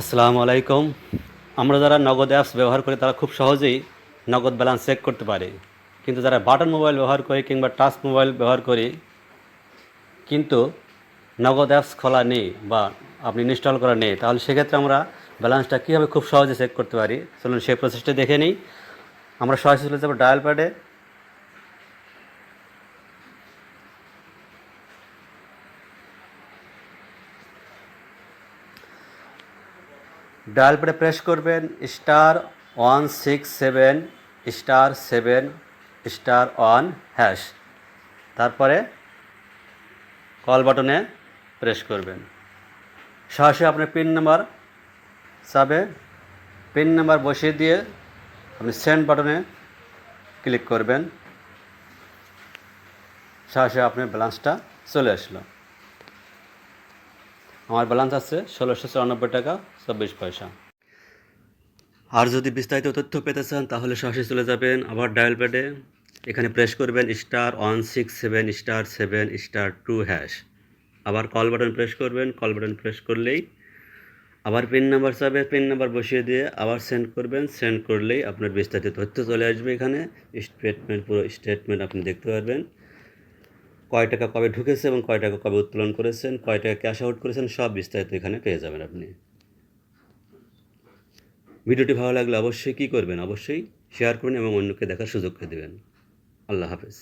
আসসালামু আলাইকুম। আমরা যারা নগদ অ্যাপস ব্যবহার করি, তারা খুব সহজেই নগদ ব্যালেন্স চেক করতে পারে। কিন্তু যারা বাটন মোবাইল ব্যবহার করি কিংবা টাচ মোবাইল ব্যবহার করি, কিন্তু নগদ অ্যাপস খোলা নেই বা আপনি ইনস্টল করা নেই, তাহলে সেক্ষেত্রে আমরা ব্যালেন্সটা কীভাবে খুব সহজে চেক করতে পারি? চলুন সেই প্রসেসটা দেখে নিই। আমরা সরাসরি চলে যাব ডায়াল প্যাডে ডায়াল প্যাডে প্রেস করবেন star one six seven star seven star one hash তারপরে কল বাটনে প্রেস করবেন। সরাসরি আপনার পিন নাম্বার চাবে পিন নাম্বার বসিয়ে দিয়ে আপনি সেন্ড বাটনে ক্লিক করবেন। সরাসরি আপনার ব্যালেন্সটা চলে আসলো। আমার ব্যালেন্স আছে ষোলোশো চুরানব্বই টাকা, চব্বিশ পয়সা। আর যদি বিস্তারিত তথ্য পেতে চান, তাহলে সরাসরি চলে যাবেন আবার ডায়াল প্যাডে এখানে প্রেস করবেন star one six seven star seven star two hash আবার কল বাটন প্রেস করবেন কল বাটন প্রেস করলেই আবার পিন নাম্বার চাবে পিন নাম্বার বসিয়ে দিয়ে আবার সেন্ড করবেন। সেন্ড করলেই আপনার বিস্তারিত তথ্য চলে আসবে এখানে। স্টেটমেন্ট পুরো স্টেটমেন্ট আপনি দেখতে পারবেন। কয় টাকা কবে ঢুকেছে এবং কয় টাকা কবে উত্তোলন করেছেন, কয় টাকা ক্যাশ আউট করেছেন, সব বিস্তারিত এখানে পেয়ে যাবেন আপনি। ভিডিওটি ভালো লাগলে অবশ্যই কী করবেন? অবশ্যই শেয়ার করুন এবং অন্যকে দেখার সুযোগ করে দেবেন। আল্লাহ হাফেজ।